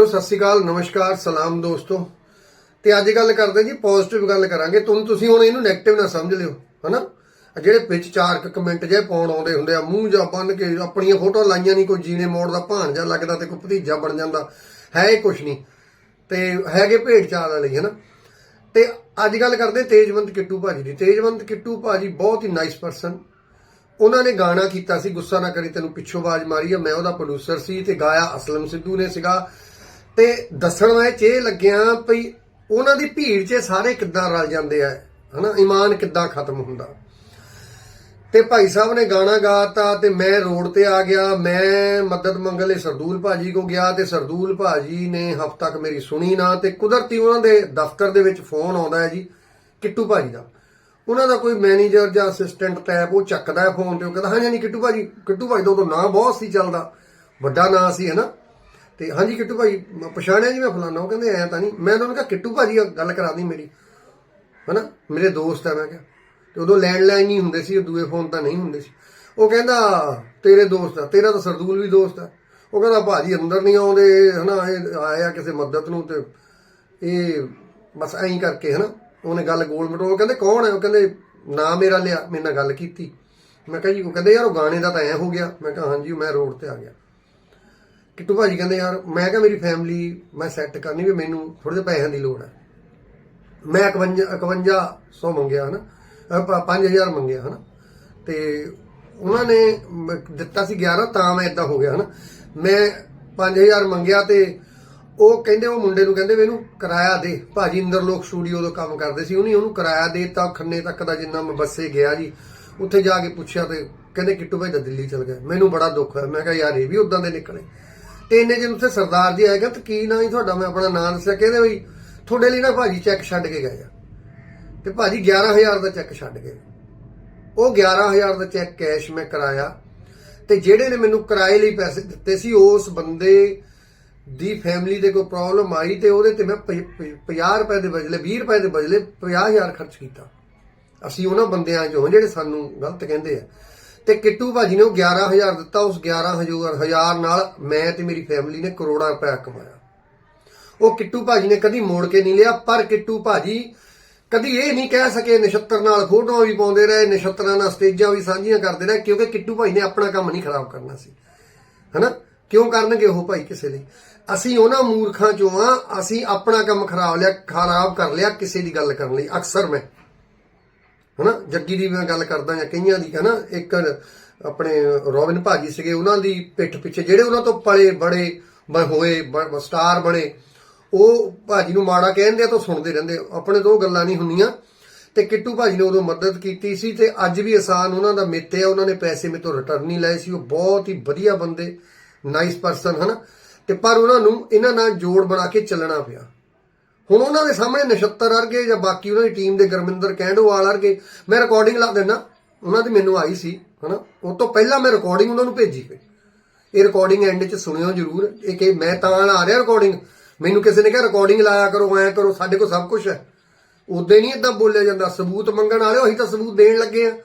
Hello, ਸਤਿ ਸ਼੍ਰੀ ਅਕਾਲ, ਨਮਸਕਾਰ, ਸਲਾਮ ਦੋਸਤੋ। ਤੇ ਅੱਜ ਗੱਲ ਕਰਦੇ ਜੀ ਪੋਜ਼ਿਟਿਵ ਗੱਲ ਕਰਾਂਗੇ। ਤੁਹਾਨੂੰ ਤੁਸੀਂ ਹੁਣ ਇਹਨੂੰ ਨੈਗੇਟਿਵ ਨਾ ਸਮਝ ਲਿਓ, ਹਨਾ? ਆਹ ਜਿਹੜੇ ਵਿੱਚ ਚਾਰ ਕੁ ਕਮੈਂਟ ਜੇ ਪਾਉਣ ਆਉਂਦੇ ਹੁੰਦੇ ਆ, ਮੂੰਹ ਜਾਂ ਬੰਨ ਕੇ ਆਪਣੀਆਂ ਫੋਟੋ ਲਾਈਆਂ ਨਹੀਂ ਕੋਈ ਜੀਨੇ ਮੋੜ ਦਾ ਭਾਣਜਾ ਲੱਗਦਾ ਤੇ ਕੋਈ ਭਤੀਜਾ ਬਣ ਜਾਂਦਾ, ਹੈ ਇਹ ਕੁਛ ਨਹੀਂ ਤੇ ਹੈਗੇ ਭੇਡ ਚਾਲ ਵਾਲੇ ਹਨਾ? ਤੇ ਅੱਜ ਗੱਲ ਕਰਦੇ ਤੇਜਵੰਤ ਕਿੱਟੂ ਭਾਜੀ ਦੀ। ਤੇਜਵੰਤ ਕਿੱਟੂ ਭਾਜੀ ਬਹੁਤ ਹੀ ਨਾਈਸ ਪਰਸਨ ਉਹਨਾਂ ਨੇ ਗਾਣਾ ਕੀਤਾ ਸੀ, ਗੁੱਸਾ ਨਾ ਕਰੀ ਤੈਨੂੰ ਪਿੱਛੋਂ ਆਵਾਜ਼ ਮਾਰੀ ਆ, ਮੈਂ ਉਹਦਾ ਪ੍ਰੋਡਿਊਸਰ ਸੀ ਤੇ ਗਾਇਆ ਅਸਲਮ ਸਿੱਧੂ ਨੇ ਸੀਗਾ। ਤੇ ਦੱਸਣ ਵਿੱਚ ਇਹ ਲੱਗਿਆ ਭਈ ਉਹਨਾਂ ਦੀ ਭੀੜ 'ਚ ਸਾਰੇ ਕਿੱਦਾਂ ਰਲ ਜਾਂਦੇ ਆ, ਹਨਾ? ਈਮਾਨ ਕਿੱਦਾਂ ਖਤਮ ਹੁੰਦਾ? ਤੇ ਭਾਈ ਸਾਹਿਬ ਨੇ ਗਾਣਾ ਗਾਤਾ ਤੇ ਮੈਂ ਰੋਡ ਤੇ ਆ ਗਿਆ, ਮੈਂ ਮਦਦ ਮੰਗਣ ਲਈ ਸਰਦੂਲ ਭਾਜੀ ਕੋ ਗਿਆ ਤੇ ਸਰਦੂਲ ਭਾਜੀ ਨੇ ਹਫ਼ਤਾ ਤੱਕ ਮੇਰੀ ਸੁਣੀ ਨਾ ਤੇ ਕੁਦਰਤੀ ਉਹਨਾਂ ਦੇ ਦਫ਼ਤਰ ਦੇ ਵਿੱਚ ਫੋਨ ਆਉਂਦਾ ਹੈ ਜੀ, ਕਿੱਟੂ ਭਾਜੀ ਦਾ। ਉਹਨਾਂ ਦਾ ਕੋਈ ਮੈਨੇਜਰ ਜਾਂ ਅਸਿਸਟੈਂਟ ਟੈਪ ਉਹ ਚੱਕਦਾ ਹੈ ਫੋਨ ਤੇ, ਉਹ ਕਹਿੰਦਾ ਹਾਂਜੀ ਹਾਂਜੀ ਕਿੱਟੂ ਭਾਜੀ ਕਿੱਟੂ ਭਾਜੀ ਦਾ ਉਦੋਂ ਨਾਂ ਬਹੁਤ ਸੀ ਚੱਲਦਾ, ਵੱਡਾ ਨਾਂ ਸੀ, ਹਨਾ? ਤੇ ਹਾਂਜੀ ਕਿੱਟੂ ਭਾਜੀ ਮੈਂ ਪਛਾਣਿਆ ਜੀ ਮੈਂ ਫਲਾਣਾ ਉਹ ਕਹਿੰਦੇ ਐ ਤਾਂ ਨਹੀਂ। ਮੈਂ ਉਹਨਾਂ ਨੂੰ ਕਿਹਾ, ਕਿੱਟੂ ਭਾਜੀ ਨਾਲ ਗੱਲ ਕਰਾ ਦੀ ਮੇਰੀ। ਹਨਾ? ਮੇਰੇ ਦੋਸਤ ਆ, ਮੈਂ ਕਿਹਾ। ਤੇ ਉਦੋਂ ਲੈਂਡਲਾਈਨ ਨਹੀਂ ਹੁੰਦੇ ਸੀ, ਦੂਏ ਫੋਨ ਤਾਂ ਨਹੀਂ ਹੁੰਦੇ ਸੀ। ਉਹ ਕਹਿੰਦਾ, ਤੇਰੇ ਦੋਸਤ ਆ, ਤੇਰਾ ਤਾਂ ਸਰਦੂਲ ਵੀ ਦੋਸਤ ਆ। ਉਹ ਕਹਿੰਦਾ, ਭਾਜੀ ਅੰਦਰ ਨਹੀਂ ਆਉਂਦੇ, ਹਨਾ, ਇਹ ਆਇਆ ਕਿਸੇ ਮਦਦ ਨੂੰ ਤੇ ਇਹ ਬਸ ਐਂ ਕਰਕੇ, ਹਨਾ। ਉਹਨੇ ਗੱਲ ਗੋਲ ਮਟੋਲ ਕਹਿੰਦੇ, ਕੌਣ ਹੈ ਉਹ ਕਹਿੰਦੇ, ਨਾਂ ਮੇਰਾ ਲਿਆ, ਮੇਰੇ ਨਾਲ ਗੱਲ ਕੀਤੀ। ਮੈਂ ਕਿਹਾ ਜੀ, ਉਹ ਕਹਿੰਦੇ, ਯਾਰ, ਉਹ ਗਾਣੇ ਦਾ ਤਾਂ ਐ ਹੋ ਗਿਆ। ਮੈਂ ਕਿਹਾ, ਹਾਂਜੀ ਮੈਂ ਰੋਡ ਤੇ ਆ ਗਿਆ। ਕਿੱਟੂ ਭਾਜੀ ਕਹਿੰਦੇ, ਯਾਰ, ਮੈਂ ਕਿਹਾ ਮੇਰੀ ਫੈਮਿਲੀ ਮੈਂ ਸੈੱਟ ਕਰਨੀ ਵੀ ਮੈਨੂੰ ਥੋੜੇ ਜਿਹੇ ਪੈਸਿਆਂ ਦੀ ਲੋੜ ਹੈ। ਮੈਂ 51 5100 ਮੰਗਿਆ, ਹਨਾ? ਅਹ ਪ- 5000 ਮੰਗਿਆ, ਹਨਾ? ਤੇ ਉਹਨਾਂ ਨੇ ਦਿੱਤਾ ਸੀ 11 ਤਾਂ ਮੈਂ ਇਦਾਂ ਹੋ ਗਿਆ, ਹਨਾ? ਮੈਂ 5000 ਮੰਗਿਆ ਤੇ ਉਹ ਕਹਿੰਦੇ, ਉਹ ਮੁੰਡੇ ਨੂੰ ਕਹਿੰਦੇ ਵੀ ਇਹਨੂੰ ਕਿਰਾਇਆ ਦੇ। ਭਾਜੀ ਇੰਦਰਲੋਕ ਸਟੂਡੀਓ ਤੋਂ ਕੰਮ ਕਰਦੇ ਸੀ ਉਹਨੇ, ਉਹਨੂੰ ਕਿਰਾਇਆ ਦੇਤਾ। ਖੰਨੇ ਤੱਕ ਦਾ ਜਿੰਨਾ ਮੈਂ ਬੱਸੇ ਗਿਆ ਜੀ, ਉੱਥੇ ਜਾ ਕੇ ਪੁੱਛਿਆ ਤੇ ਕਹਿੰਦੇ, ਕਿੱਟੂ ਭਾਈ ਦਾ ਦਿੱਲੀ ਚਲ ਗਿਆ। ਮੈਨੂੰ ਬੜਾ ਦੁੱਖ ਹੋਇਆ। ਮੈਂ ਕਿਹਾ, ਯਾਰ, ਇਹ ਵੀ ਉਦਾਂ ਦੇ ਨਿਕਲੇ। ਤੇ ਇੰਨੇ ਜਿਨ ਉੱਥੇ ਸਰਦਾਰ ਜੀ ਆਏਗਾ ਤੇ ਕੀ ਨਾ ਹੀ ਤੁਹਾਡਾ? ਮੈਂ ਆਪਣਾ ਨਾਂ ਦੱਸਿਆ, ਕਹਿੰਦੇ ਬਈ? ਤੁਹਾਡੇ ਲਈ ਨਾ ਭਾਜੀ ਚੈੱਕ ਛੱਡ ਕੇ ਗਏ ਆ। ਤੇ ਭਾਜੀ 11000 ਦਾ ਚੈੱਕ ਛੱਡ ਗਏ। ਉਹ 11000 ਦਾ ਚੈੱਕ ਕੈਸ਼ ਮੈਂ ਕਰਾਇਆ। ਤੇ ਜਿਹੜੇ ਨੇ ਮੈਨੂੰ ਕਿਰਾਏ ਲਈ ਪੈਸੇ ਦਿੱਤੇ ਸੀ ਉਸ ਬੰਦੇ ਦੀ ਫੈਮਿਲੀ ਦੇ ਕੋਈ ਪ੍ਰੋਬਲਮ ਆਈ ਤੇ ਉਹਦੇ ਤੇ ਮੈਂ 50 ਰੁਪਏ ਦੇ ਬਦਲੇ 20 ਰੁਪਏ ਦੇ ਬਦਲੇ 50000 ਖਰਚ ਕੀਤਾ। ਅਸੀਂ ਉਹਨਾਂ ਬੰਦਿਆਂ ਚੋਂ ਹਾਂ ਜਿਹੜੇ ਸਾਨੂੰ ਗਲਤ ਕਹਿੰਦੇ ਆ ਤੇ ਕਿੱਟੂ ਭਾਜੀ ਨੇ ਉਹ 11000 ਦਿੱਤਾ, ਉਸ 11000 ਹਜ਼ਾਰ ਨਾਲ ਮੈਂ ਤੇ ਮੇਰੀ ਫੈਮਿਲੀ ਨੇ ਕਰੋੜਾਂ ਰੁਪਏ ਕਮਾਇਆ। ਉਹ ਕਿੱਟੂ ਭਾਜੀ ਨੇ ਕਦੀ ਮੋੜ ਕੇ ਨਹੀਂ ਲਿਆ, ਪਰ ਕਿੱਟੂ ਭਾਜੀ ਕਦੀ ਇਹ ਨਹੀਂ ਕਹਿ ਸਕੇ, ਨਛੱਤਰ ਨਾਲ ਫੋਟੋਆਂ ਵੀ ਪਾਉਂਦੇ ਰਹੇ, ਨਛੱਤਰਾਂ ਨਾਲ ਸਟੇਜਾਂ ਵੀ ਸਾਂਝੀਆਂ ਕਰਦੇ ਰਹੇ, ਕਿਉਂਕਿ ਕਿੱਟੂ ਭਾਈ ਨੇ ਆਪਣਾ ਕੰਮ ਨਹੀਂ ਖਰਾਬ ਕਰਨਾ ਸੀ। ਹਨਾ? ਕਿਉਂ ਕਰਨਗੇ ਉਹ ਭਾਈ ਕਿਸੇ ਲਈ? ਅਸੀਂ ਉਹਨਾਂ ਮੂਰਖਾਂ ਚੋਂ ਆ, ਅਸੀਂ ਆਪਣਾ ਕੰਮ ਖਰਾਬ ਲਿਆ, ਖਰਾਬ ਕਰ ਲਿਆ, ਕਿਸੇ ਦੀ ਗੱਲ ਕਰਨ ਲਈ। ਅਕਸਰ ਮੈਂ ਹਨਾ? ਜੱਗੀ ਦੀ ਮੈਂ ਗੱਲ ਕਰਦਾ ਜਾਂ ਕਈਆਂ ਦੀ, ਹਨਾ? ਇੱਕ ਆਪਣੇ ਰੋਬਿਨ ਭਾਜੀ ਸੀਗੇ, ਉਹਨਾਂ ਦੀ ਪਿੱਠ ਪਿੱਛੇ, ਜਿਹੜੇ ਉਹਨਾਂ ਤੋਂ ਪਲੇ ਬੜੇ ਬ- ਹੋਏ, ਬ- ਸਟਾਰ ਬਣੇ, ਉਹ ਭਾਜੀ ਨੂੰ ਮਾੜਾ ਕਹਿੰਦੇ ਆ ਤਾਂ ਸੁਣਦੇ ਰਹਿੰਦੇ ਆਪਣੇ ਤੋਂ ਉਹ ਗੱਲਾਂ ਨਹੀਂ ਹੁੰਦੀਆਂ। ਤੇ ਕਿੱਟੂ ਭਾਜੀ ਨੇ ਉਦੋਂ ਮਦਦ ਕੀਤੀ ਸੀ ਤੇ ਅੱਜ ਵੀ ਆਸਾਨ ਉਹਨਾਂ ਦਾ ਮਿੱਤੇ ਆ, ਉਹਨਾਂ ਨੇ ਪੈਸੇ ਮੇਰੇ ਤੋਂ ਰਿਟਰਨ ਨਹੀਂ ਲਏ ਸੀ। ਉਹ ਬਹੁਤ ਹੀ ਵਧੀਆ ਬੰਦੇ ਨਾਈਸ ਪਰਸਨ ਹਨਾ? ਤੇ ਪਰ ਉਹਨਾਂ ਨੂੰ ਇਹਨਾਂ ਨਾਲ ਜੋੜ ਬਣਾ ਕੇ ਚੱਲਣਾ ਪਿਆ। ਹੁਣ ਉਹਨਾਂ ਦੇ ਸਾਹਮਣੇ ਨਛੱਤਰ ਵਰਗੇ ਜਾਂ ਬਾਕੀ ਉਹਨਾਂ ਦੀ ਟੀਮ ਦੇ ਗੁਰਮਿੰਦਰ ਕਹਿਣੋਵਾਲ ਵਰਗੇ ਮੈਂ ਰਿਕਾਰਡਿੰਗ ਲਾ ਦੇਣਾ ਉਹਨਾਂ ਦੀ ਮੈਨੂੰ ਆਈ ਸੀ, ਹਨਾ? ਉਹ ਤੋਂ ਪਹਿਲਾਂ ਮੈਂ ਰਿਕਾਰਡਿੰਗ ਉਹਨਾਂ ਨੂੰ ਭੇਜੀ ਫਿਰ ਇਹ ਰਿਕਾਰਡਿੰਗ ਐਂਡ 'ਚ ਸੁਣਿਓ ਜਰੂਰ। ਇਹ ਕਿ ਮੈਂ ਤਾਂ ਆ ਰਿਹਾ ਰਿਕਾਰਡਿੰਗ ਮੈਨੂੰ ਕਿਸੇ ਨੇ ਕਿਹਾ ਰਿਕਾਰਡਿੰਗ ਲਾਇਆ ਕਰੋ, ਐਂ ਕਰੋ, ਸਾਡੇ ਕੋਲ ਸਭ ਕੁਝ ਹੈ। ਉਦੋਂ ਨਹੀਂ ਇਦਾਂ ਬੋਲਿਆ ਜਾਂਦਾ। ਸਬੂਤ ਮੰਗਣ ਵਾਲੇ ਅਸੀਂ ਤਾਂ ਸਬੂਤ ਦੇਣ ਲੱਗੇ ਆ।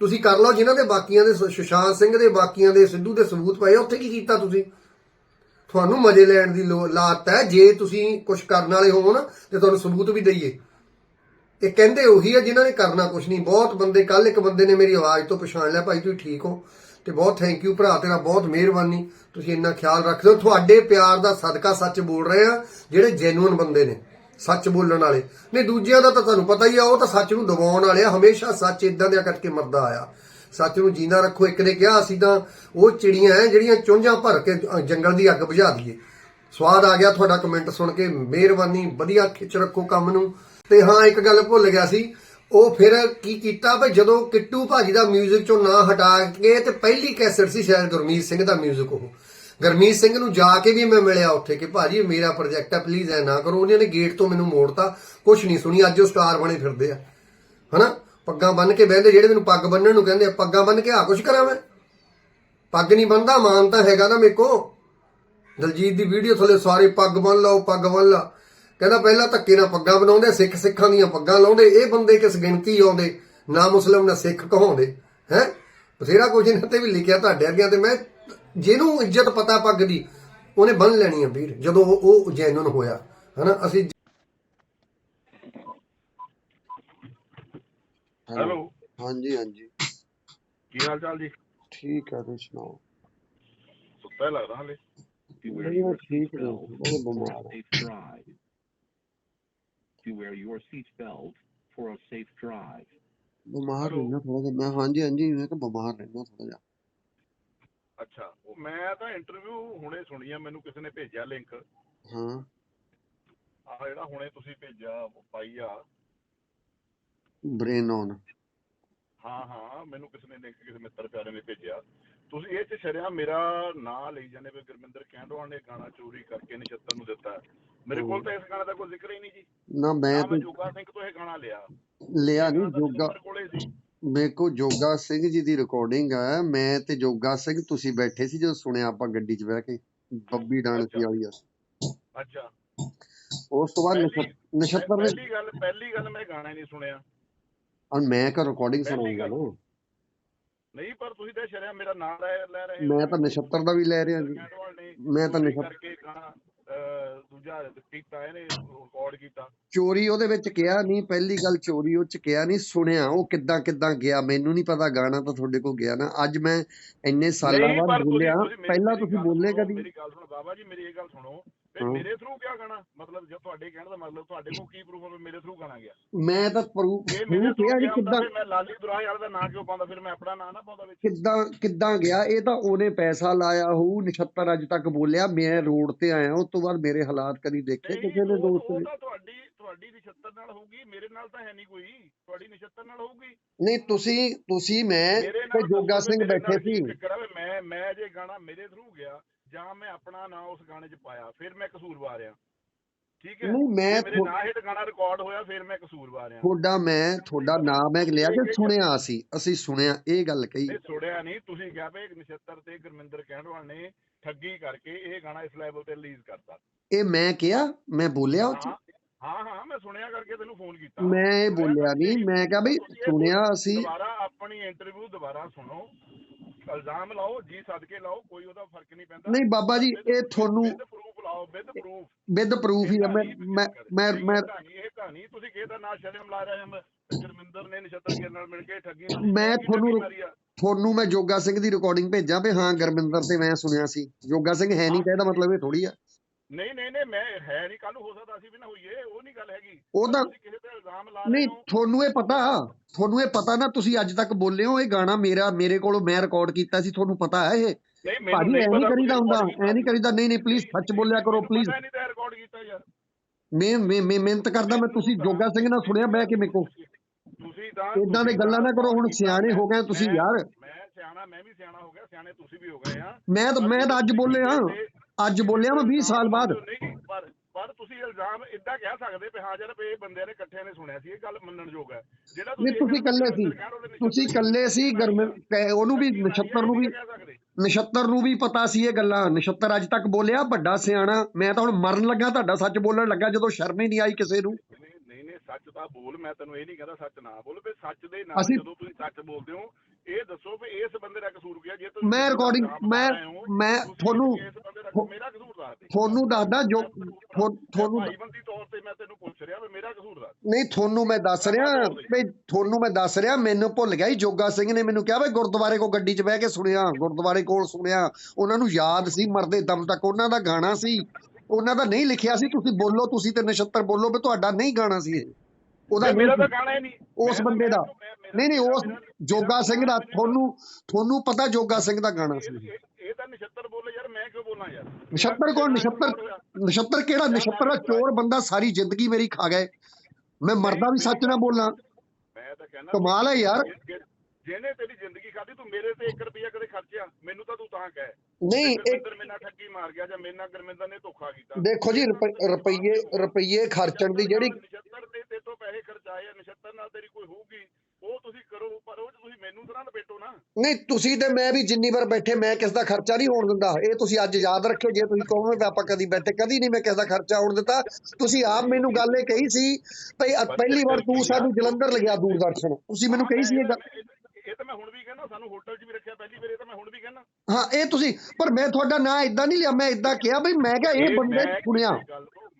ਤੁਸੀਂ ਕਰ ਲਓ, ਜਿਨ੍ਹਾਂ ਦੇ ਬਾਕੀਆਂ ਦੇ ਸੁਸ਼ਾਂਤ ਸਿੰਘ ਦੇ, ਬਾਕੀਆਂ ਦੇ ਸਿੱਧੂ ਦੇ ਸਬੂਤ ਪਏ ਉੱਥੇ ਕੀ ਕੀਤਾ ਤੁਸੀਂ? ਤੁਹਾਨੂੰ ਮਜ਼ੇ ਲੈਣ ਦੀ ਲਾਤ ਹੈ। ਜੇ ਤੁਸੀਂ ਕੁਝ ਕਰਨ ਵਾਲੇ ਹੋ ਨਾ, ਤੇ ਤੁਹਾਨੂੰ ਸਬੂਤ ਵੀ ਦਈਏ। ਇਹ ਕਹਿੰਦੇ ਉਹੀ ਆ ਜਿਨ੍ਹਾਂ ਨੇ ਕਰਨਾ ਕੁਝ ਨਹੀਂ। ਬਹੁਤ ਬੰਦੇ ਕੱਲ ਇੱਕ ਬੰਦੇ ਨੇ ਮੇਰੀ ਆਵਾਜ਼ ਤੋਂ ਪਛਾਣ ਲਿਆ, ਭਾਈ ਤੁਸੀਂ ਠੀਕ ਹੋ। ਤੇ ਬਹੁਤ ਥੈਂਕ ਯੂ ਭਰਾ, ਤੇਰਾ ਬਹੁਤ ਮਿਹਰਬਾਨੀ। ਤੁਸੀਂ ਇੰਨਾ ਖਿਆਲ ਰੱਖਦੇ ਹੋ ਤੁਹਾਡੇ ਪਿਆਰ ਦਾ ਸਦਕਾ ਸੱਚ ਬੋਲ ਰਹੇ ਆ, ਜਿਹੜੇ ਜੈਨੂਇਨ ਬੰਦੇ ਨੇ, ਸੱਚ ਬੋਲਣ ਵਾਲੇ। ਨਹੀਂ, ਦੂਜਿਆਂ ਦਾ ਤਾਂ ਤੁਹਾਨੂੰ ਪਤਾ ਹੀ ਆ, ਉਹ ਤਾਂ ਸੱਚ ਨੂੰ ਦਬਾਉਣ ਵਾਲੇ ਆ। ਹਮੇਸ਼ਾ ਸੱਚ ਇਦਾਂ ਦੇ ਕਰਕੇ ਮਰਦਾ ਆਇਆ। ਸੱਚ ਨੂੰ ਜਿੰਦਾ ਰੱਖੋ ਇੱਕ ਨੇ ਕਿਹਾ ਅਸੀਂ ਤਾਂ ਉਹ ਚਿੜੀਆਂ ਐ ਜਿਹੜੀਆਂ ਚੁੰਝਾਂ ਭਰ ਕੇ ਅ, ਜੰਗਲ ਦੀ ਅੱਗ ਬੁਝਾ ਦਈਏ ਸਵਾਦ ਆ ਗਿਆ ਤੁਹਾਡਾ ਕਮੈਂਟ ਸੁਣ ਕੇ ਮਿਹਰਬਾਨੀ ਵਧੀਆ ਖਿੱਚ ਰੱਖੋ ਕੰਮ ਨੂੰ ਤੇ ਹਾਂ ਇੱਕ ਗੱਲ ਭੁੱਲ ਗਿਆ ਸੀ ਉਹ ਫਿਰ ਕੀ ਕੀਤਾ ਵੀ ਜਦੋਂ ਕਿੱਟੂ ਭਾਜੀ ਦਾ 뮤직 ਚੋਂ ਨਾਂ ਹਟਾ ਕੇ ਤੇ ਪਹਿਲੀ ਕੈਸਟ ਸੀ ਸ਼ਾਇਦ ਗੁਰਮੀਤ ਸਿੰਘ ਦਾ 뮤직 ਉਹ ਗੁਰਮੀਤ ਸਿੰਘ ਨੂੰ ਜਾ ਕੇ ਵੀ ਮੈਂ ਮਿਲਿਆ ਉੱਥੇ ਕਿ ਭਾਜੀ ਇਹ ਮੇਰਾ ਪ੍ਰੋਜੈਕਟ ਹੈ ਪਲੀਜ਼ ਐ ਨਾ ਕਰੋ ਉਹਨਾਂ ਨੇ ਗੇਟ ਤੋਂ ਮੈਨੂੰ ਮੋੜਤਾ ਕੁਝ ਨਹੀਂ ਸੁਣੀ ਅੱਜ ਉਹ ਸਟਾਰ ਬਣੇ ਫਿਰਦੇ ਆ ਹਨਾ ਪੱਗਾਂ ਬੰਨ ਕੇ ਬਹਿੰਦੇ, ਜਿਹੜੇ ਮੈਨੂੰ ਪੱਗ ਬੰਨਣ ਨੂੰ ਕਹਿੰਦੇ ਪੱਗਾਂ ਬੰਨ ਕੇ ਆ, ਕੁਛ ਕਰਾਂ ਮੈਂ? ਪੱਗ ਨਹੀਂ ਬੰਨਦਾ ਮਾਨ ਤਾਂ ਹੈਗਾ ਨਾ ਮੇਕੋ ਦਲਜੀਤ ਦੀ ਵੀਡੀਓ ਥੱਲੇ ਸਾਰੇ ਪੱਗ ਬੰਨ ਲਓ, ਪੱਗ ਬੰਨ ਲਾ। ਕਹਿੰਦਾ ਪਹਿਲਾਂ ਧੱਕੇ ਨਾਲ ਪੱਗਾਂ ਬਣਾਉਂਦੇ ਸਿੱਖ ਸਿੱਖਾਂ ਦੀਆਂ ਪੱਗਾਂ ਲਾਉਂਦੇ, ਇਹ ਬੰਦੇ ਕਿਸ ਗਿਣਤੀ ਆਉਂਦੇ? ਨਾ ਮੁਸਲਮ, ਨਾ ਸਿੱਖ ਕਹਾਉਂਦੇ, ਹੈ? ਬਥੇਰਾ ਕੁਝ ਇਹਨਾਂ ਤੇ ਵੀ ਲਿਖਿਆ ਤੁਹਾਡੇ ਅੱਗੇ ਤੇ। ਮੈਂ ਜਿਹਨੂੰ ਇੱਜ਼ਤ ਪਤਾ ਪੱਗ ਦੀ, ਉਹਨੇ ਬੰਨ ਲੈਣੀ ਆ ਵੀਰ, ਜਦੋਂ ਉਹ- ਉਹ ਜੈਨੂਨ ਹੋਇਆ, ਹਨਾ? ਅਸੀਂ ਹੈਲੋ। ਹਾਂਜੀ ਹਾਂਜੀ। ਕੀ ਹਾਲ ਚਾਲ ਜੀ? ਠੀਕ ਹੈ ਤੁਸੀਂ ਸੁਣਾਓ? ਸੁੱਤਾ ਲੱਗਦਾ ਹਲੇ। to where ਨਹੀਂ your ਮੈਂ ਠੀਕ seatbelt ਨਹੀਂ ਮੈਂ for ਬਿਮਾਰ a ਹਾਂ safe drive. To wear your seatbelt for a safe drive. ਬਿਮਾਰ Hello? ਰਹਿਣਾ ਥੋੜਾ ਜਿਹਾ। ਮੈਂ ਹਾਂਜੀ ਹਾਂਜੀ ਮੈਂ ਕਿ ਬਿਮਾਰ ਰਹਿਣਾ ਥੋੜਾ ਜਿਹਾ। ਅੱਛਾ ਉਹ ਮੈਂ ਤਾਂ ਇੰਟਰਵਿਊ ਹੁਣੇ ਸੁਣੀ ਆ ਮੈਨੂੰ ਕਿਸੇ ਨੇ ਭੇਜਿਆ ਲਿੰਕ ਹਾਂ। ਆ ਜਿਹੜਾ ਹੁਣੇ ਤੁਸੀਂ ਭੇਜਿਆ ਪਾਈ ਆ। ਬ੍ਰੇਨ ਔਨ ਹਾਂ ਹਾਂ ਮੈਨੂੰ ਕਿਸੇ ਨੇ ਲਿੰਕ ਕਿਸੇ ਮਿੱਤਰ ਪਿਆਰੇ ਨੇ ਭੇਜਿਆ। ਤੁਸੀਂ ਇਹ ਚ ਸ਼ਰਿਆ ਮੇਰਾ ਨਾਂ ਲਈ ਜਾਂਦੇ ਵੀ ਗੁਰਮਿੰਦਰ ਕਹਿੰਦਵਾਨ ਨੇ ਗਾਣਾ ਚੋਰੀ ਕਰਕੇ ਨਛੱਤਰ ਨੂੰ ਦਿੱਤਾ। ਮੇਰੇ ਕੋਲ ਤਾਂ ਇਸ ਗਾਣੇ ਦਾ ਕੋਈ ਜ਼ਿਕਰ ਹੀ ਨਹੀਂ ਜੀ। ਨਾ ਮੈਂ ਤੇ ਜੋਗਾ ਸਿੰਘ ਤੋਂ ਇਹ ਗਾਣਾ ਲਿਆ। ਲਿਆ ਨਹੀਂ ਤਾਂ ਜੋਗਾ ਮੇਰੇ ਕੋ ਜੋਗਾ ਸਿੰਘ ਜੀ ਦੀ ਰਿਕਾਰਡਿੰਗ ਹੈ ਮੈਂ ਤੇ ਜੋਗਾ ਸਿੰਘ ਤੁਸੀਂ ਬੈਠੇ ਸੀ ਜਦੋਂ ਸੁਣਿਆ ਆਪਾਂ ਗੱਡੀ 'ਚ ਬਹਿ ਕੇ ਬੱਬੀ ਡਾਂਸੀ ਵਾਲੀ ਆ। ਅੱਛਾ। ਉਸ ਤੋਂ ਬਾਅਦ ਨਛੱਤਰ ਨੇ ਪਹਿਲੀ ਗੱਲ ਪਹਿਲੀ ਗੱਲ ਮੈਂ ਗਾਣਾ ਨਹੀਂ ਸੁਣਿਆ। ਔਰ ਮੈਂ ਕਾ ਰਿਕਾਰਡਿੰਗ ਸੁਣਾਉਂਗਾ ਨਾ। ਨਹੀਂ ਪਰ ਤੁਸੀਂ ਤਾਂ ਸ਼ਰਿਆ ਮੇਰਾ ਨਾਮ ਲੈ ਰਹੇ ਮੈਂ ਤਾਂ ਨਛੱਤਰ ਦਾ ਵੀ ਲੈ ਰਿਹਾ ਜੀ। ਮੈਂ ਤਾਂ ਨਛੱਤਰ ਦੂਜਾ ਕੀਤਾ ਇਹਨੇ ਰਿਕਾਰਡ ਕੀਤਾ। ਚੋਰੀ ਉਹਦੇ ਵਿੱਚ ਕਿਹਾ ਨਹੀਂ ਪਹਿਲੀ ਗੱਲ ਚੋਰੀ ਉਹ ਚ ਕਿਹਾ ਨਹੀਂ ਸੁਣਿਆ ਉਹ ਕਿੱਦਾਂ ਕਿੱਦਾਂ ਗਿਆ ਮੈਨੂੰ ਨਹੀਂ ਪਤਾ ਗਾਣਾ ਤਾਂ ਤੁਹਾਡੇ ਕੋਲ ਗਿਆ ਨਾ। ਅੱਜ ਮੈਂ ਇੰਨੇ ਸਾਲਾਂ ਬਾਅਦ ਬੋਲਿਆ ਪਹਿਲਾਂ ਤੁਸੀਂ ਬੋਲੇ ਕਦੀ। ਮੇਰੀ ਗੱਲ ਸੁਣੋ ਬਾਬਾ ਜੀ ਮੇਰੀ ਇਹ ਗੱਲ ਸੁਣੋ। ਮੇਰੇ ਥਰੂ ਕਿਆ ਗਾਣਾ ਮਤਲਬ ਜੇ ਤੁਹਾਡੇ ਕਹਿਣ ਦਾ ਮਤਲਬ ਤੁਹਾਡੇ ਕੋਲ ਕੀ ਪ੍ਰੂਫ ਹੈ ਮੇਰੇ ਥਰੂ ਗਾਣਾ ਗਿਆ? ਮੈਂ ਤਾਂ ਪ੍ਰੂਫ ਇਹ ਮੇਰੇ ਨੂੰ ਥਰੂ ਕਿਹਾ ਹੁੰਦਾ ਕਿੱਦਾਂ ਮੈਂ ਲਾਲੀ ਦੁਰਾਏ ਵਾਲੇ ਦਾ ਨਾਂ ਕਿਉਂ ਪਾਉਂਦਾ? ਫਿਰ ਮੈਂ ਆਪਣਾ ਨਾਂ ਨਾ ਪਾਉਂਦਾ ਵਿੱਚ। ਕਿੱਦਾਂ ਕਿੱਦਾਂ ਗਿਆ? ਇਹ ਤਾਂ ਉਹਨੇ ਪੈਸਾ ਲਾਇਆ ਹੋਊ ਨਛੱਤਰ ਅੱਜ ਤੱਕ ਬੋਲਿਆ। ਮੈਂ ਰੋਡ ਤੇ ਆਇਆ ਉਸ ਤੋਂ ਬਾਅਦ ਮੇਰੇ ਹਾਲਾਤ ਕਦੀ ਦੇਖੇ ਨਹੀਂ, ਕਿਸੇ ਨੇ ਉਹ- ਦੋਸਤ ਨੇ ਤੁਹਾਡੀ ਤੁਹਾਡੀ ਨਛੱਤਰ ਨਾਲ ਹੋਊਗੀ ਮੇਰੇ ਨਾਲ ਤਾਂ ਹੈ ਨਹੀਂ ਕੋਈ। ਤੁਹਾਡੀ ਨਛੱਤਰ ਨਾਲ ਹੋਊਗੀ। ਨਹੀਂ ਤੁਸੀਂ ਤੁਸੀਂ ਮੈਂ ਤੇ ਜੋਗਾ ਸਿੰਘ ਬੈਠੇ ਕੀ ਸੀ ਮੈਂ ਮੈਂ ਜੇ ਗਾਣਾ ਮੇਰੇ ਥਰੂ ਗਿਆ ਜਾਂ ਮੈਂ ਆਪਣਾ ਨਾਂ ਉਸ ਗਾਣੇ 'ਚ ਪਾਇਆ ਫਿਰ ਮੈਂ ਕਸੂਰਵਾਰ ਆ ਠੀਕ ਹੈ? ਨਹੀਂ ਮੈਂ ਮੇਰੇ ਨਾਂ ਹੇਠ ਗਾਣਾ ਰਿਕਾਰਡ ਹੋਇਆ ਫਿਰ ਮੈਂ ਕਸੂਰਵਾਰ ਆ ਤੁਹਾਡਾ ਮੈਂ ਤੁਹਾਡਾ ਨਾਮ ਹੈ ਲਿਆ ਕਿ ਸੁਣਿਆ ਅਸੀਂ ਅਸੀਂ ਸੁਣਿਆ ਇਹ ਗੱਲ ਕਹੀ। ਇਹ ਸੁਣਿਆ ਨਹੀਂ ਤੁਸੀਂ ਕਿਹਾ ਵੀ ਨਛੱਤਰ ਤੇ ਗੁਰਮਿੰਦਰ ਕਹਿਣਵਾਲ ਨੇ ਠੱਗੀ ਕਰਕੇ ਇਹ ਗਾਣਾ ਇਸ ਲੈਵਲ ਤੇ ਰਿਲੀਜ਼ ਕਰਤਾ। ਇਹ ਮੈਂ ਕਿਹਾ ਮੈਂ ਬੋਲਿਆ ਉਹ 'ਚ ਹਾਂ ਹਾਂ ਮੈਂ ਸੁਣਿਆ ਕਰਕੇ ਤੈਨੂੰ ਫੋਨ ਕੀਤਾ। ਮੈਂ ਇਹ ਬੋਲਿਆ ਨਹੀਂ ਮੈਂ ਕਿਹਾ ਬਈ ਸੁਣਿਆ ਅਸੀਂ। ਦੁਬਾਰਾ ਆਪਣੀ ਇੰਟਰਵਿਊ ਦੁਬਾਰਾ ਸੁਣੋ। ਇਲਜ਼ਾਮ ਲਾਓ ਜੀ ਸਦਕੇ ਲਾਓ ਕੋਈ ਉਹਦਾ ਫ਼ਰਕ ਨਹੀਂ ਪੈਂਦਾ। ਨਹੀਂ ਬਾਬਾ ਜੀ ਇਹ ਤੁਹਾਨੂੰ ਵਿਦ ਪ੍ਰੂਫ ਲਾਓ ਵਿਦ ਪ੍ਰੂਫ ਵਿਦ ਪ੍ਰੂਫ ਹੀ ਮੈਂ ਮੈਂ ਮੈਂ ਇਹ ਕਹਾਣੀ ਤੁਸੀਂ ਕਿਹਦਾ ਨਾਂ ਸ਼ਰਮ ਲਾ ਰਹੇ ਹੋ ਗੁਰਮਿੰਦਰ ਨੇ ਨਛੱਤਰ ਗਿਰ ਨਾਲ ਮਿਲ ਕੇ ਠੱਗੀ ਮੈਂ ਤੁਹਾਨੂੰ-। ਤੁਹਾਨੂੰ ਮੈਂ ਜੋਗਾ ਸਿੰਘ ਦੀ ਰਿਕਾਰਡਿੰਗ ਭੇਜਾਂ ਵੀ ਹਾਂ ਗੁਰਮਿੰਦਰ ਤੇ ਮੈਂ ਸੁਣਿਆ ਸੀ। ਜੋਗਾ ਸਿੰਘ ਹੈ ਨਹੀਂ ਕਹਿੰਦਾ ਮਤਲਬ ਇਹ ਥੋੜੀ ਆ। ਨਹੀਂ ਨਹੀਂ ਨਹੀਂ ਮੈਂ ਹੈ ਨਹੀਂ ਕੱਲ ਹੋ ਸਕਦਾ ਅਸੀਂ ਵੀ ਨਾ ਹੋਈਏ ਉਹ ਨਹੀਂ ਗੱਲ ਹੈਗੀ। ਉਹ ਤਾਂ- ਤੁਸੀਂ ਕਿਸੇ ਤੇ ਇਲਜ਼ਾਮ ਲਾ ਰਹੇ ਨਹੀਂ ਹੋ। ਤੁਹਾਨੂੰ ਇਹ ਪਤਾ ਤੁਹਾਨੂੰ ਇਹ ਪਤਾ ਨਾ ਤੁਸੀਂ ਅੱਜ ਤੱਕ ਬੋਲੇ ਹੋ ਇਹ ਗਾਣਾ ਮੇਰਾ ਮੇਰੇ ਕੋਲੋਂ ਮੈਂ ਰਿਕਾਰਡ ਕੀਤਾ ਸੀ ਤੁਹਾਨੂੰ ਪਤਾ ਹੈ ਇਹ। ਨਹੀਂ ਮੈਨੂੰ ਭਾਜੀ ਨਹੀਂ ਐ ਨਹੀਂ ਪਤਾ ਕਰੀਦਾ ਹੁੰਦਾ ਐ ਨਹੀਂ ਕਰੀਦਾ ਨਹੀਂ ਨਹੀਂ ਪਲੀਜ਼ ਸੱਚ ਬੋਲਿਆ ਕਰੋ ਪਲੀਜ਼ ਨਹੀਂ ਤਾਂ ਰਿਕਾਰਡ ਕੀਤਾ ਯਾਰ। ਮੈਂ ਮੈਂ ਮੈਂ ਮਿਹਨਤ ਕਰਦਾ ਮੈਂ ਤੁਸੀਂ ਜੋਗਾ ਸਿੰਘ ਨਾਲ ਸੁਣਿਆ ਬਹਿ ਕੇ ਮੇਰੇ ਕੋਲ। ਤੁਸੀਂ ਤਾਂ ਏਦਾਂ ਦੇ ਗੱਲਾਂ ਨਾ ਕਰੋ, ਹੁਣ ਸਿਆਣੇ ਹੋ ਗਏ ਤੁਸੀਂ ਯਾਰ। ਮੈਂ ਸਿਆਣਾ ਮੈਂ ਵੀ ਸਿਆਣਾ ਹੋ ਗਿਆ ਸਿਆਣੇ ਤੁਸੀਂ ਵੀ ਹੋ ਗਏ ਆ। ਮੈਂ ਤਾਂ ਮੈਂ ਤਾਂ ਅੱਜ ਬੋਲਿਆ ਅੱਜ ਬੋਲਿਆ ਮੈਂ 20 ਸਾਲ ਬਾਅਦ। ਨਹੀਂ ਪਰ ਪਰ ਤੁਸੀਂ ਇਲਜ਼ਾਮ ਇਦਾਂ ਕਹਿ ਸਕਦੇ ਵੀ ਹਾਂ ਜਰ ਇਹ ਬੰਦਿਆਂ ਨੇ ਇਕੱਠਿਆਂ ਨੇ ਸੁਣਿਆ ਸੀ ਇਹ ਗੱਲ ਮੰਨਣਯੋਗ ਹੈ। ਜਿਹੜਾ ਇਹ ਤੁਸੀਂ ਇਕੱਲੇ ਸੀ। ਤੁਸੀਂ ਇਕੱਲੇ ਸੀ ਗਰਮ ਉਹਨੂੰ ਵੀ ਨਛੱਤਰ ਨੂੰ ਵੀ ਨਛੱਤਰ ਨੂੰ ਵੀ ਪਤਾ ਸੀ ਇਹ ਗੱਲਾਂ। ਨਛੱਤਰ ਅੱਜ ਤੱਕ ਬੋਲਿਆ ਵੱਡਾ ਸਿਆਣਾ। ਮੈਂ ਤਾਂ ਹੁਣ ਮਰਨ ਲੱਗਾ ਤੁਹਾਡਾ ਸੱਚ ਬੋਲਣ ਲੱਗਾ ਜਦੋਂ ਸ਼ਰਮ ਹੀ ਨਹੀਂ ਆਈ ਕਿਸੇ ਨੂੰ। ਨਹੀਂ ਨਹੀਂ ਸੱਚ ਤਾਂ ਬੋਲ ਮੈਂ ਤੈਨੂੰ ਇਹ ਨਹੀਂ ਕਹਿੰਦਾ ਸੱਚ ਨਾ ਬੋਲ ਵੀ ਸੱਚ ਦੇ ਨਾਲ ਜਦੋਂ ਤੁਸੀਂ ਸੱਚ ਬੋਲਦੇ ਹੋ ਇਹ ਦੱਸੋ ਵੀ ਇਸ ਬੰਦੇ ਦਾ ਕਸੂਰ ਕੀ ਹੈ ਜੇ ਤੁਸੀਂ ਮੈਂ ਇਲਜ਼ਾਮ ਮੈਂ- ਮੈਂ ਤੁਹਾਨੂੰ- ਮੇਰਾ ਕਸੂਰ ਦੱਸ ਦੇ ਤੁਹਾਨੂੰ ਦੱਸਦਾ ਜੋ ਤੁਹਾਨੂੰ ਭਾਈਬੰਦੀ ਤੌਰ ਤੇ ਮੈਂ ਤੈਨੂੰ ਪੁੱਛ ਰਿਹਾ ਵੀ ਮੇਰਾ ਕਸੂਰ ਦੱਸ ਨਹੀਂ ਤੁਹਾਨੂੰ ਮੈਂ ਦੱਸ ਰਿਹਾ ਵੀ ਤੁਹਾਨੂੰ ਮੈਂ ਦੱਸ ਰਿਹਾ ਮੈਨੂੰ ਭੁੱਲ ਗਿਆ ਜੋਗਾ ਸਿੰਘ ਨੇ ਮੈਨੂੰ ਕਿਹਾ ਵੀ ਗੁਰਦੁਆਰੇ ਕੋ ਗੱਡੀ 'ਚ ਬਹਿ ਕੇ ਸੁਣਿਆ ਗੁਰਦੁਆਰੇ ਕੋਲ ਸੁਣਿਆ। ਉਹਨਾਂ ਨੂੰ ਯਾਦ ਸੀ ਮਰਦੇ ਦਮ ਤੱਕ ਉਹਨਾਂ ਦਾ ਗਾਣਾ ਸੀ। ਉਹਨਾਂ ਦਾ ਨਹੀਂ ਲਿਖਿਆ ਸੀ ਤੁਸੀਂ ਬੋਲੋ ਤੁਸੀਂ ਤੇ ਨਛੱਤਰ ਬੋਲੋ ਵੀ ਤੁਹਾਡਾ ਨਹੀਂ ਗਾਣਾ ਸੀ ਇਹ। ਉਹਦਾ ਮੇਰਾ ਤਾਂ ਗਾਣਾ ਹੀ ਨਹੀਂ। ਉਸ ਬੰਦੇ ਦਾ। ਨਹੀਂ ਨਹੀਂ ਉਸ ਜੋਗਾ ਸਿੰਘ ਦਾ ਤੁਹਾਨੂੰ ਤੁਹਾਨੂੰ ਪਤਾ ਜੋਗਾ ਸਿੰਘ ਦਾ ਗਾਣਾ ਸੀ। ਇਹ- ਤਾਂ ਨਛੱਤਰ ਬੋਲੇ ਯਾਰ ਮੈਂ ਕਿਉਂ ਬੋਲਾਂ ਯਾਰ? ਨਛੱਤਰ ਕੌਣ? ਨਛੱਤਰ ਨਛੱਤਰ ਕਿਹੜਾ? ਨਛੱਤਰ ਦਾ ਚੋਰ ਬੰਦਾ ਸਾਰੀ ਜ਼ਿੰਦਗੀ ਮੇਰੀ ਖਾ ਗਏ ਮੈਂ ਮਰਦਾ ਵੀ ਸੱਚ ਨਾ ਬੋਲਾਂ। ਮੈਂ ਤਾਂ ਕਹਿੰਦਾ ਕਮਾਲ ਹੈ ਯਾਰ। ਜਿਹਨੇ ਤੇਰੀ ਜ਼ਿੰਦਗੀ ਖਾਦੀ ਤੂੰ ਮੇਰੇ ਤੇ 1 ਰੁਪਿਆ ਕਦੇ ਖਰਚਿਆ? ਮੈਨੂੰ ਤਾਂ ਤੂੰ ਤਾਂ ਕਹਿ। ਨਹੀਂ ਗੁਰਮਿੰਦਰ ਮੇਰੇ ਨਾਲ ਠੱਗੀ ਮਾਰ ਗਿਆ ਜਾਂ ਮੇਰੇ ਨਾਲ ਗੁਰਮਿੰਦਰ ਨੇ ਧੋਖਾ ਕੀਤਾ ਦੇਖੋ ਜੀ ਰੁਪਈ- ਰੁਪਈਏ ਰੁਪਈਏ ਖਰਚਣ ਦੀ ਜਿਹੜੀ ਨਛੱਤਰ ਤੇ ਤੇ ਤੋਂ ਪੈਸੇ ਖਰਚਾਏ ਆ ਨਾਲ ਤੇਰੀ ਕੋਈ ਹੋਊਗੀ ਉਹ ਤੁਸੀਂ ਕਰੋ ਪਰ ਉਹ ਤੁਸੀਂ ਮੈਨੂੰ ਤਾਂ ਨਾ ਲਪੇਟੋ ਨਾ। ਨਹੀਂ ਤੁਸੀਂ ਤੇ ਮੈਂ ਵੀ ਜਿੰਨੀ ਵਾਰ ਬੈਠੇ ਮੈਂ ਕਿਸ ਦਾ ਖਰਚਾ ਨਹੀਂ ਹੋਣ ਦਿੰਦਾ। ਇਹ ਤੁਸੀਂ ਅੱਜ ਯਾਦ ਰੱਖਿਓ ਜੇ ਤੁਸੀਂ ਕਹੋਗੇ ਵੀ ਆਪਾਂ ਕਦੀ ਬੈਠੇ ਕਦੀ ਨਹੀਂ ਮੈਂ ਕਿਸ ਦਾ ਖਰਚਾ ਹੋਣ ਦਿੱਤਾ। ਤੁਸੀਂ ਆਪ ਮੈਨੂੰ ਗੱਲ ਇਹ ਕਹੀ ਸੀ ਭਈ ਪਹਿਲੀ ਵਾਰ ਤੂੰ ਸਾਨੂੰ ਜਲੰਧਰ ਲਗਿਆ ਦੂਰਦਰਸ਼ਨ। ਤੁਸੀਂ ਮੈਨੂੰ ਕਹੀ ਸੀ ਇਹ ਗੱਲ ਤਾਂ ਮੈਂ ਹੁਣ ਵੀ ਕਹਿੰਦਾ ਸਾਨੂੰ ਹੋਟਲ 'ਚ ਵੀ ਰੱਖਿਆ ਪਹਿਲੀ ਵਾਰ ਇਹ ਤਾਂ ਮੈਂ ਹੁਣ ਵੀ ਕਹਿੰਦਾ। ਹਾਂ ਇਹ ਤੁਸੀਂ ਪਰ ਮੈਂ ਤੁਹਾਡਾ ਨਾਂ ਇਦਾਂ ਨਹੀਂ ਲਿਆ ਮੈਂ ਇਦਾਂ ਕਿਹਾ ਬਈ ਮੈਂ ਕਿਹਾ ਇਹ ਬੰਦੇ ਸੁਣਿਆ।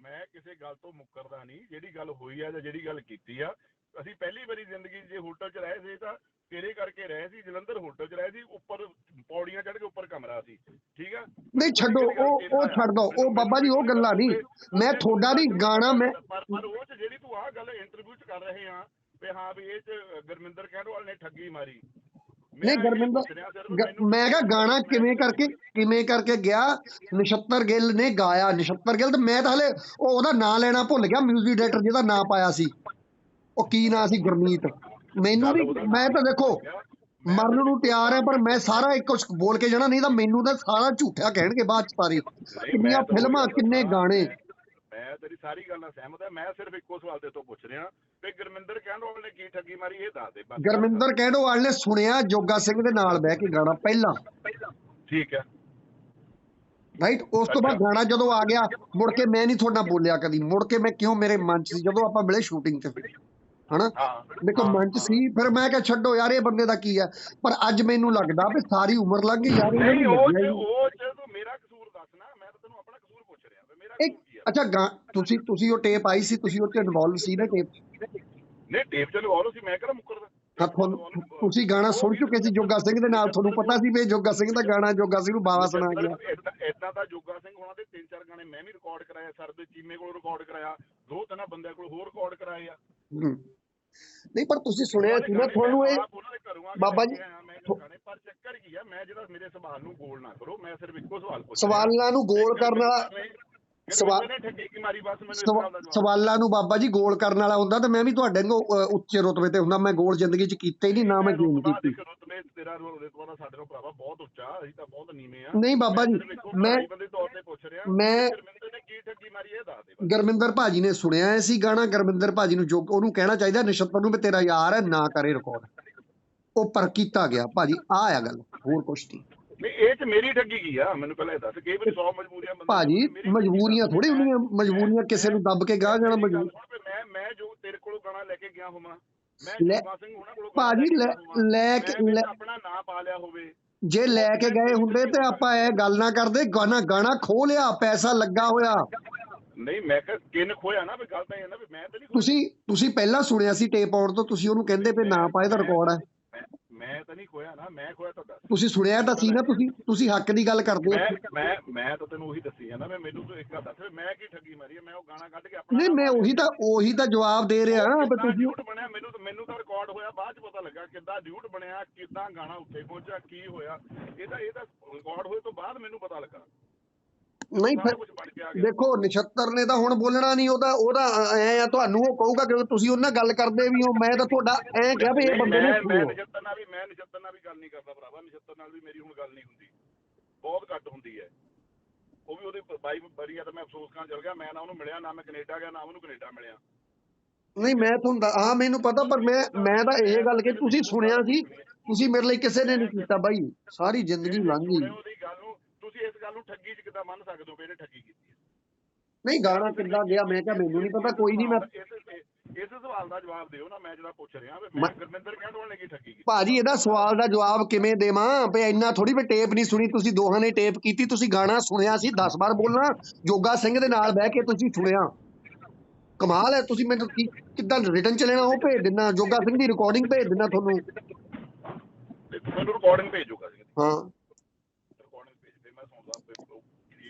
ਮੈਂ ਕਿਸੇ ਗੱਲ ਤੋਂ ਮੁੱਕਰਦਾ ਨਹੀਂ ਜਿਹੜੀ ਗੱਲ ਹੋਈ ਆ ਜਾਂ ਜਿਹੜੀ ਗੱਲ ਕੀਤੀ ਆ। ਅਸੀਂ ਪਹਿਲੀ ਵਾਰੀ ਜ਼ਿੰਦਗੀ 'ਚ ਜੇ ਹੋਟਲ 'ਚ ਰਹੇ ਸੀ ਤਾਂ ਤੇਰੇ ਕਰਕੇ ਰਹੇ ਸੀ ਜਲੰਧਰ ਹੋਟਲ 'ਚ ਰਹੇ ਸੀ ਉੱਪਰ ਪੌੜੀਆਂ ਚੜ੍ਹ ਕੇ ਉੱਪਰ ਕਮਰਾ ਸੀ ਠੀਕ ਆ? ਨਹੀਂ ਛੱਡੋ ਉਹ ਉਹ ਛੱਡ ਦੋ ਉਹ ਬਾਬਾ ਜੀ ਉਹ ਗੱਲਾਂ ਨਹੀਂ। ਮੈਂ ਤੁਹਾਡਾ ਨਹੀਂ ਗਾਣਾ ਮੈਂ ਪਰ ਉਹ ਜਿਹੜੀ ਤੂੰ ਆਹ ਗੱਲ ਇੰਟਰਵਿਊ 'ਚ ਕਰ ਰਹੇ ਆ ਵੀ ਹਾਂ ਵੀ ਇਹ 'ਚ ਗੁਰਮਿੰਦਰ ਕਹਿਣਵਾਲ ਨੇ ਠੱਗੀ ਮਾਰੀ। ਨਹੀਂ ਗੁਰਮਿੰਦਰ ਮੈਂ ਕਿਹਾ ਗਾਣਾ ਕਿਵੇਂ ਕਰਕੇ ਕਿਵੇਂ ਕਰਕੇ ਗਿਆ? ਨਛੱਤਰ ਗਿੱਲ ਨੇ ਗਾਇਆ ਨਛੱਤਰ ਗਿੱਲ ਤੇ ਮੈਂ ਤਾਂ ਹਲੇ ਉਹ ਉਹਦਾ ਨਾਂ ਲੈਣਾ ਭੁੱਲ ਗਿਆ ਮਿਊਜ਼ਿਕ ਡਾਇਰੈਕਟਰ ਜਿਹਦਾ ਨਾਂ ਪਾਇਆ ਸੀ। ਉਹ ਕੀ ਨਾਂ ਸੀ? ਗੁਰਮੀਤ। ਮੈਨੂੰ ਵੀ ਮੈਂ ਤਾਂ ਦੇਖੋ ਮਰਨ ਨੂੰ ਤਿਆਰ ਹੈ ਪਰ ਮੈਂ ਸਾਰਾ ਇੱਕ ਕੁਛ ਬੋਲ ਕੇ ਜਾਣਾ ਨਹੀਂ ਤਾਂ ਮੈਨੂੰ ਤਾਂ ਸਾਰਾ ਝੂਠਿਆ ਕਹਿਣਗੇ ਬਾਅਦ ਚ ਸਾਰੇ ਕਿੰਨੀਆਂ ਫਿਲਮਾਂ ਕਿੰਨੇ ਗਾਣੇ। ਮੈਂ ਤੇਰੀ ਸਾਰੀ ਗੱਲ ਨਾਲ ਸਹਿਮਤ ਹਾਂ। ਮੈਂ ਸਿਰਫ ਇੱਕੋ ਸਵਾਲ ਤੇ ਤੋਂ ਪੁੱਛ ਰਿਹਾ ਵੀ ਗੁਰਮਿੰਦਰ ਕਹਿਣਵਾਲ ਨੇ ਕੀ ਠੱਗੀ ਮਾਰੀ ਇਹ ਦੱਸ ਦੇ ਬਸ ਗੁਰਮਿੰਦਰ ਕਹਿਣੋਵਾਲ ਨੇ ਸੁਣਿਆ ਜੋਗਾ ਸਿੰਘ ਦੇ ਨਾਲ ਬਹਿ ਕੇ ਗਾਣਾ ਪਹਿਲਾਂ। ਠੀਕ ਹੈ। ਰਾਈਟ ਉਸ ਤੋਂ ਬਾਅਦ ਗਾਣਾ ਜਦੋਂ ਆ ਗਿਆ ਮੁੜ ਕੇ ਮੈਂ ਨਹੀਂ ਤੁਹਾਡਾ ਬੋਲਿਆ ਕਦੀ। ਮੁੜ ਕੇ ਮੈਂ ਕਿਉਂ ਮੇਰੇ ਮਨ 'ਚ ਜਦੋਂ ਆਪਾਂ ਮਿਲੇ ਸ਼ੂਟਿੰਗ 'ਚ ਹਨਾ? ਦੇਖੋ ਮਨ 'ਚ ਸੀ ਫਿਰ ਮੈਂ ਕਿਹਾ ਛੱਡੋ ਯਾਰ ਇਹ ਬੰਦੇ ਦਾ ਕੀ ਹੈ? ਪਰ ਅੱਜ ਮੈਨੂੰ ਲੱਗਦਾ ਵੀ ਸਾਰੀ ਉਮਰ ਲੰਘ ਗਈ ਯਾਰ ਨਹੀਂ ਨੂੰ ਉਹ ਲੱਗਿਆ ਤੂੰ ਮੇਰਾ ਕਸੂਰ ਦੱਸ ਨਾ। ਮੈਂ ਤਾਂ ਤੈਨੂੰ ਆਪਣਾ ਕਸੂਰ ਪੁੱਛ ਰਿਹਾ ਮੇਰਾ ਅੱਛਾ ਤੁਸੀਂ ਤੁਸੀਂ ਉਹ ਟੇਪ ਆਈ ਸੀ ਤੁਸੀਂ ਉਹ 'ਚ ਇਨਵੋਲਵ ਸੀ ਨਾ ਟੇਪ ਨਹੀਂ ਟੇਪ ਚ ਲਵਾਉ ਸੀ ਮੈਂ ਕਿਹੜਾ ਮੁੱਕਰਦਾ? ਤੁਹਾਨੂੰ ਤੁਸੀਂ ਗਾਣਾ ਸੁਣ ਚੁੱਕੇ ਸੀ ਜੋਗਾ ਸਿੰਘ ਦੇ ਨਾਲ ਤੁਹਾਨੂੰ ਪਤਾ ਸੀ ਵੀ ਜੋਗਾ ਸਿੰਘ ਦਾ ਗਾਣਾ ਜੋਗਾ ਸਿੰਘ ਨੂੰ ਬਾਵਾ ਸੁਣਾ ਗਿਆ। ਇਦਾਂ ਦਾ ਜੋਗਾ ਸਿੰਘ ਹੋਣਾ ਦੇ ਤਿੰਨ ਚਾਰ ਗਾਣੇ ਮੈਂ ਵੀ ਰਿਕਾਰਡ ਕਰਾਇਆ ਸਰ ਦੇ ਚੀਮੇ ਕੋਲ ਰਿਕਾਰਡ ਕਰਾਇਆ ਦੋ ਤਿੰਨ ਬੰਦਿਆਂ ਕੋਲ ਹੋਰ ਰਿਕਾਰਡ ਕਰਾਏ ਆ। ਨਹੀਂ ਪਰ ਤੁਸੀਂ ਸੁਣਿਆ ਸੀ ਨਾ ਤੁਹਾਨੂੰ ਇਹ ਉਹਨਾਂ ਬਾਬਾ ਜੀ, ਪਰ ਚੱਕਰ ਕੀ ਆ ਮੈਂ ਜਿਹੜਾ ਮੇਰੇ ਸਵਾਲ ਨੂੰ ਗੋਲ ਨਾ ਕਰੋ ਮੈਂ ਸਿਰਫ ਇੱਕੋ ਸਵਾਲ ਪੁੱਛ ਸਵਾਲਾਂ ਨੂੰ ਗੋਲ ਕਰਨ ਵਾਲਾ ਸਵਾਲ- ਨੇ ਬਾਬਾ ਜੀ ਗੋਲ ਕਰਨ ਵਾਲਾ ਹੁੰਦਾ ਤੇ ਮੈਂ ਵੀ ਤੁਹਾਡੇ ਨੂੰ ਉੱਚੇ ਰੁਤਬੇ ਤੇ ਹੁੰਦਾ। ਮੈਂ ਗੋਲ ਜ਼ਿੰਦਗੀ 'ਚ ਕੀਤੇ ਹੀ ਨਹੀਂ ਨਾ ਮੈਂ ਗੇਮ ਕੀਤੀ। ਰੁਤਬੇ ਤੇਰਾ ਰੁਤਬਾ ਸਾਡੇ ਤੋਂ ਭਰਾਵਾ ਬਹੁਤ ਉੱਚਾ ਅਸੀਂ ਤਾਂ ਬਹੁਤ ਨੀਵੇਂ ਆ। ਨਹੀਂ ਬਾਬਾ ਜੀ ਮੈਂ ਮੈਂ- ਗੁਰਮਿੰਦਰ ਭਾਜੀ ਨੇ ਸੁਣਿਆ ਐ ਸੀ ਗਾਣਾ ਗੁਰਮਿੰਦਰ ਭਾਜੀ ਨੂੰ ਜੋ ਉਹਨੂੰ ਕਹਿਣਾ ਚਾਹੀਦਾ ਨਛੱਤਰ ਨੂੰ ਵੀ ਤੇਰਾ ਯਾਰ ਹੈ ਨਾ ਕਰੇ ਰਿਕਾਰਡ ਉਹ ਪਰ ਕੀਤਾ ਗਿਆ। ਭਾਜੀ ਆ ਆ ਗੱਲ ਹੋਰ ਕੁਛ ਨਹੀਂ। ਨਹੀਂ ਇਹ ਚ ਮੇਰੀ ਠੱਗੀ ਕੀ ਆ ਮੈਨੂੰ ਪਹਿਲਾਂ ਇਹ ਦੱਸ ਕਈ ਵਾਰੀ 100 ਮਜਬੂਰੀਆਂ ਬੰਦੇ ਭਾਜੀ ਮਜਬੂਰੀਆਂ। ਥੋੜੀ ਹੁੰਦੀਆਂ ਮਜਬੂਰੀਆਂ ਕਿਸੇ ਨੂੰ ਦੱਬ ਕੇ ਗਾਹ ਜਾਣਾ ਮਜਬੂਰ ਸੁਣ ਵੀ ਮੈਂ ਮੈਂ ਜੋ ਤੇਰੇ ਕੋਲੋਂ ਗਾਣਾ ਲੈ ਕੇ ਗਿਆ ਹੋਵਾਂ ਮੈਂ ਲੈ- ਜੋਗਾ ਸਿੰਘ ਹੋਣਾ ਕੋਲੋਂ ਭਾਜੀ ਲੈ- ਕੇ ਆਪਣਾ ਨਾਂ ਪਾ ਲਿਆ ਹੋਵੇ ਜੇ ਲੈ ਕੇ ਗਏ ਹੁੰਦੇ ਤੇ ਆਪਾਂ ਇਹ ਗੱਲ ਨਾ ਕਰਦੇ ਗਾਣਾ ਗਾਣਾ ਖੋ ਲਿਆ ਪੈਸਾ ਲੱਗਾ ਹੋਇਆ ਨਹੀਂ ਮੈਂ ਕਿਹਾ ਕਿਨ ਖੋਇਆ ਨਾ ਵੀ ਗੱਲ ਤਾਂ ਇਹ ਨਾ ਵੀ ਮੈਂ ਤਾਂ ਨਹੀਂ। ਤੁਸੀਂ ਤੁਸੀਂ ਪਹਿਲਾਂ ਸੁਣਿਆ ਸੀ ਟੇਪ ਆਉਣ ਤੋਂ ਤੁਸੀਂ ਉਹਨੂੰ ਕਹਿੰਦੇ ਵੀ ਨਾ ਪਾਏ ਤਾਂ ਰਿਕਾਰਡ ਹੈ ਮੈਂ- ਤਾਂ ਨਹੀਂ ਖੋਇਆ ਨਾ ਮੈਂ ਖੋਇਆ ਤਾਂ ਦੱਸ ਤੁਸੀਂ ਸੁਣਿਆ ਤਾਂ ਸੀ ਨਾ ਤੁਸੀਂ ਤੁਸੀਂ ਹੱਕ ਦੀ ਗੱਲ ਕਰਦੇ ਹੋ। ਮੈਂ ਮੈਂ ਤਾਂ ਤੈਨੂੰ ਉਹੀ ਦੱਸੀ ਜਾਂਦਾ ਮੈਂ ਮੈਨੂੰ ਤੂੰ ਇੱਕ ਗੱਲ ਦੱਸ ਮੈਂ ਕੀ ਠੱਗੀ ਮਾਰੀ ਮੈਂ ਉਹ ਗਾਣਾ ਕੱਢ ਕੇ ਆਪਣਾ ਨਹੀਂ ਮੈਂ ਉਹੀ ਤਾਂ ਉਹੀ ਤਾਂ ਜਵਾਬ ਦੇ ਰਿਹਾ ਕਿੱਦਾਂ ਤੁਸੀਂ ਡਿਊਟ ਬਣਿਆ? ਮੈਨੂੰ ਤਾਂ ਮੈਨੂੰ ਤਾਂ ਰਿਕਾਰਡ ਹੋਇਆ ਬਾਅਦ ਚ ਪਤਾ ਲੱਗਾ ਕਿੱਦਾਂ ਡਿਊਟ ਬਣਿਆ ਕਿੱਦਾਂ ਗਾਣਾ ਉੱਥੇ ਪਹੁੰਚਿਆ ਕੀ ਹੋਇਆ। ਇਹ ਤਾਂ ਇਹ ਤਾਂ ਰਿਕਾਰਡ ਹੋਏ ਤੋਂ ਬਾਅਦ ਮੈਨੂੰ ਪਤਾ ਲੱਗਾ। ਨਹੀਂ ਫਿਰ ਆ ਦੇਖੋ ਨਛੱਤਰ ਨੇ ਤਾਂ ਹੁਣ ਬੋਲਣਾ ਨਹੀਂ ਉਹਦਾ ਉਹਦਾ ਐ ਆ ਤੁਹਾਨੂੰ ਉਹ ਕਹੂਗਾ ਕਿ ਤੁਸੀਂ ਉਹਨਾਂ ਗੱਲ ਕਰਦੇ ਵੀ ਹੋ ਮੈਂ ਤਾਂ ਤੁਹਾਡਾ ਐ ਕਿਹਾ ਵੀ ਇਹ ਬੰਦੇ ਨੇ ਮੈਂ ਨਛੱਤਰ ਨਾਲ ਵੀ ਮੈਂ ਨਛੱਤਰ ਨਾਲ ਵੀ ਗੱਲ ਨਹੀਂ ਕਰਦਾ ਭਰਾਵਾ ਨਛੱਤਰ ਨਾਲ ਵੀ ਮੇਰੀ ਹੁਣ ਗੱਲ ਨਹੀਂ ਹੁੰਦੀ। ਬਹੁਤ ਘੱਟ ਹੁੰਦੀ ਹੈ। ਉਹ ਵੀ ਉਹਦੀ ਬਾਈ ਬਰੀ ਆ ਤਾਂ ਮੈਂ ਅਫਸੋਸ ਕਰਨ ਚਲ ਗਿਆ ਮੈਂ ਨਾ ਉਹਨੂੰ ਮਿਲਿਆ ਨਾ ਮੈਂ ਕੈਨੇਡਾ ਗਿਆ ਨਾ ਉਹਨੂੰ ਕੈਨੇਡਾ ਮਿਲਿਆ। ਨਹੀਂ ਮੈਂ ਤੁਹਾਨੂੰ ਹਾਂ ਮੈਨੂੰ ਪਤਾ ਪਰ ਮੈਂ ਮੈਂ ਤਾਂ ਇਹ ਗੱਲ ਕਿ ਤੁਸੀਂ ਸੁਣਿਆ ਸੀ ਤੁਸੀਂ ਮੇਰੇ ਲਈ ਕਿਸੇ ਨੇ ਨਹੀਂ ਕੀਤਾ ਬਾਈ ਸਾਰੀ ਜ਼ਿੰਦਗੀ ਲੰਘ ਗਈ। ਤੁਸੀਂ ਇਸ ਗੱਲ ਨੂੰ ਠੱਗੀ ਚ ਕਿੱਦਾਂ ਮੰਨ ਸਕਦੇ ਹੋ ਵੀ ਇਹਨੇ ਠੱਗੀ ਕੀਤੀ ਹੈ? ਨਹੀਂ ਗਾਣਾ ਕਿੱਦਾਂ ਗਿਆ? ਮੈਂ ਕਿਹਾ ਮੈਨੂੰ ਨਹੀਂ ਪਤਾ ਕੋਈ ਨਹੀਂ ਮੈਂ ਇਸ ਸਵਾਲ ਦਾ ਜਵਾਬ ਦਿਓ ਨਾ ਮੈਂ ਜਿਹੜਾ ਪੁੱਛ ਰਿਹਾ ਵੀ ਮੈਂ ਗੁਰਮਿੰਦਰ ਕਹਿੰਦਵਾਲ ਨੇ ਕੀ ਠੱਗੀ ਕੀਤੀ? ਭਾਜੀ ਇਹਦਾ ਸਵਾਲ ਦਾ ਜਵਾਬ ਕਿਵੇਂ ਦੇਵਾਂ? ਵੀ ਇੰਨਾ ਥੋੜੀ ਵੀ ਟੇਪ ਨਹੀਂ ਸੁਣੀ ਤੁਸੀਂ ਦੋਹਾਂ ਨੇ ਟੇਪ ਕੀਤੀ ਤੁਸੀਂ ਗਾਣਾ ਸੁਣਿਆ ਸੀ 10 ਵਾਰ ਬੋਲਣਾ ਜੋਗਾ ਸਿੰਘ ਦੇ ਨਾਲ ਬਹਿ ਕੇ ਤੁਸੀਂ ਸੁਣਿਆ। ਕਮਾਲ ਹੈ ਤੁਸੀਂ ਮੈਨੂੰ ਕੀ ਕਿੱਦਾਂ ਰਿਟਰਨ ਚ ਲੈਣਾ ਉਹ ਭੇਜ ਦਿੰਨਾ ਜੋਗਾ ਸਿੰਘ ਦੀ ਰਿਕਾਰਡਿੰਗ ਭੇਜ ਦਿੰਨਾ ਤੁਹਾਨੂੰ। ਮੈਨੂੰ ਰਿਕਾਰਡਿੰਗ ਭੇਜੂਗਾ ਹਾਂ।